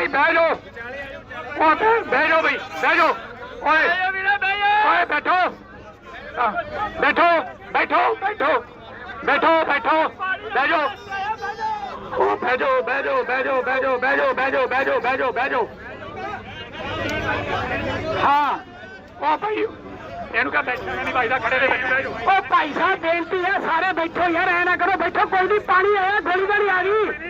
ਵਾਰੀ ਬਹਿ ਜਾਓ। ਉਹ ਬਹਿ ਜਾਓ ਬਈ ਬਹਿ ਜਾਓ। ਓਏ ਓਏ ਬੈਠੋ। ਬੈਠੋ ਬੈਠੋ ਬੈਠੋ। ਬੈਠੋ ਬੈਠੋ ਬਹਿ ਜਾਓ। ਉਹ ਬਹਿ ਜਾਓ ਬਹਿ ਜਾਓ ਬਹਿ ਜਾਓ ਬਹਿ ਜਾਓ ਬਹਿ ਜਾਓ ਬਹਿ ਜਾਓ ਬਹਿ ਜਾਓ ਬਹਿ ਜਾਓ ਬਹਿ ਜਾਓ। ਹਾਂ। ਉਹ ਭਾਈ ਇਹਨੂੰ ਕਹ ਬੈਠਣਾ ਨਹੀਂ ਭਾਈ ਦਾ ਖੜੇ ਦੇ ਜਾਓ। ਉਹ ਭਾਈ ਸਾਹਿਬ ਬੇਨਤੀ ਹੈ ਸਾਰੇ ਬੈਠੋ ਯਾਰ ਐ ਨਾ ਕਰੋ ਬੈਠੋ ਕੋਈ ਨਹੀਂ ਪਾਣੀ ਆਇਆ ਗੋਲੀ ਗਾਲੀ ਆ ਗਈ।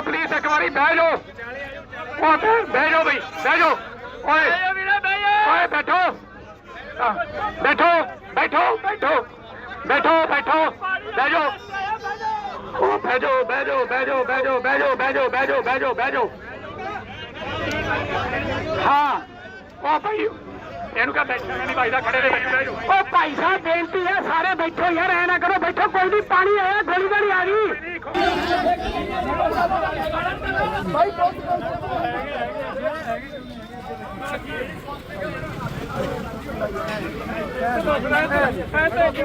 ਸਾਹਿਬ ਪਲੀਜ਼ ਇੱਕ ਵਾਰੀ ਬਹਿ ਜਾਓ। ਉਹ ਬਹਿ ਜਾਓ ਬਈ ਬਹਿ ਜਾਓ। ਓਏ ਓਏ ਬੈਠੋ। ਬੈਠੋ ਬੈਠੋ ਬੈਠੋ ਬੈਠੋ ਬੈਠੋ ਬਹਿ ਜਾਓ। ਉਹ ਬਹਿ ਜਾਓ ਬਹਿ ਜਾਓ ਬਹਿ ਜਾਓ ਬਹਿ ਜਾਓ ਬਹਿ ਜਾਓ ਬਹਿ ਜਾਓ ਬਹਿ ਜਾਓ ਬਹਿ ਜਾਓ ਬਹਿ ਜਾਓ। ਹਾਂ। ਉਹ ਭਾਈ ਇਹਨੂੰ ਕਹ ਬੈਠਣਾ ਨਹੀਂ ਭਾਈ ਦਾ ਖੜੇ ਦੇ ਬਹਿ ਜਾਓ। ਉਹ ਭਾਈ ਸਾਹਿਬ ਬੇਨਤੀ ਹੈ ਸਾਰੇ ਬੈਠੋ ਯਾਰ ਐ ਨਾ ਕਰੋ ਬੈਠੋ ਕੋਈ ਨਹੀਂ ਪਾਣੀ ਆਇਆ ਗੋਲੀ ਗਾਲੀ ਆ ਗਈ। ਭਾਈ ਬਹੁਤ ਹੈਗੇ ਹੈਗੇ ਹੈਗੇ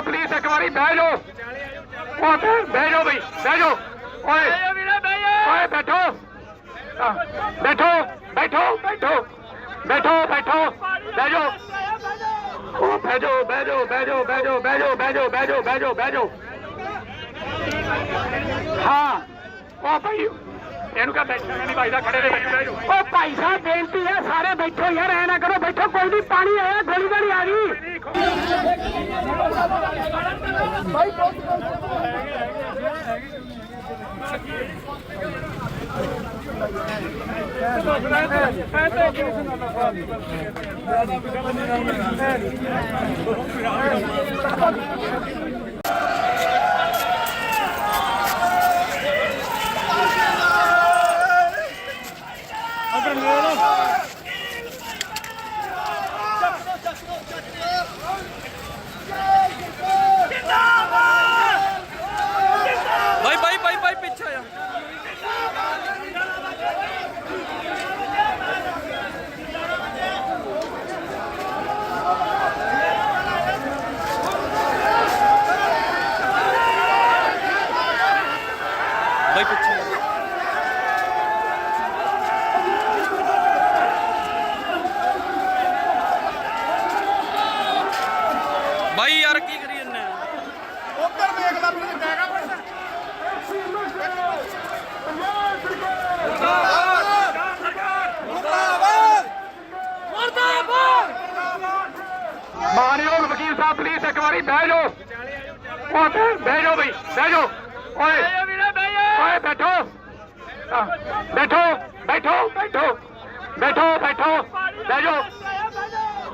ਸਾਹਿਬ ਪਲੀਜ਼ ਇੱਕ ਵਾਰੀ ਬਹਿ ਜਾਓ। ਉਹ ਬਹਿ ਜਾਓ ਬਈ ਬਹਿ ਜਾਓ। ਓਏ ਓਏ ਬੈਠੋ। ਬੈਠੋ ਬੈਠੋ ਬੈਠੋ ਬੈਠੋ ਬੈਠੋ ਬਹਿ ਜਾਓ। ਉਹ ਬਹਿ ਜਾਓ ਬਹਿ ਜਾਓ ਬਹਿ ਜਾਓ ਬਹਿ ਜਾਓ ਬਹਿ ਜਾਓ ਬਹਿ ਜਾਓ ਬਹਿ ਜਾਓ ਬਹਿ ਜਾਓ ਬਹਿ ਜਾਓ। ਹਾਂ। ਉਹ ਭਾਈ ਇਹਨੂੰ ਕਹ ਬੈਠਣਾ ਨਹੀਂ ਭਾਈ ਦਾ ਖੜੇ ਦੇ ਬਹਿ ਜਾਓ। ਉਹ ਭਾਈ ਸਾਹਿਬ ਬੇਨਤੀ ਹੈ ਸਾਰੇ ਬੈਠੋ ਯਾਰ ਐ ਨਾ ਕਰੋ ਬੈਠੋ ਕੋਈ ਨਹੀਂ ਪਾਣੀ ਆਇਆ ਗੋਲੀ ਗਾਲੀ ਆ ਗਈ। ਭਾਈ ਬਾਈ ਯਾਰ ਕੀ ਕਰੀ ਜੰਨੇ ਉੱਧਰ ਦੇਖ ਲੈ ਮੇਰੇ ਬੈਗਾ ਪੜਦਾ ਮਾਨਯੋਗ ਵਕੀਲ ਸਾਹਿਬ ਪਲੀਜ਼ ਇੱਕ ਵਾਰੀ ਬਹਿ ਜਾਓ। ਉਹ ਬਹਿ ਜਾਓ ਬਈ ਬਹਿ ਜਾਓ। ਓਏ ਓਏ ਬੈਠੋ। ਬੈਠੋ ਬੈਠੋ ਬੈਠੋ ਬੈਠੋ ਬੈਠੋ। ਬਹਿ ਜਾਓ।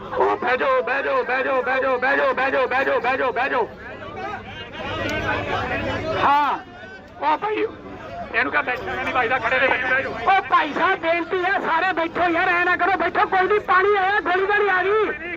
ਉਹ ਬਹਿ ਜਾਓ ਬਹਿ ਜਾਓ ਬਹਿ ਜਾਓ ਬਹਿ ਜਾਓ ਬਹਿ ਜਾਓ ਬਹਿ ਜਾਓ ਬਹਿ ਜਾਓ ਬਹਿ ਜਾਓ ਬਹਿ ਜਾਓ ਹਾਂ। ਉਹ ਭਾਈ ਇਹਨੂੰ ਕਹ ਬੈਠਣਾ ਨਹੀਂ ਭਾਈ ਦਾ ਖੜੇ ਦੇ ਵਿੱਚ ਬਹਿ ਜਾਓ ਉਹ ਭਾਈ ਸਾਹਿਬ ਬੇਨਤੀ ਹੈ ਸਾਰੇ ਬੈਠੋ ਯਾਰ ਐ ਨਾ ਕਰੋ ਬੈਠੋ ਕੋਈ ਨਹੀਂ ਪਾਣੀ ਆਇਆ ਗੋਲੀ ਗਾਲੀ ਆ ਗਈ।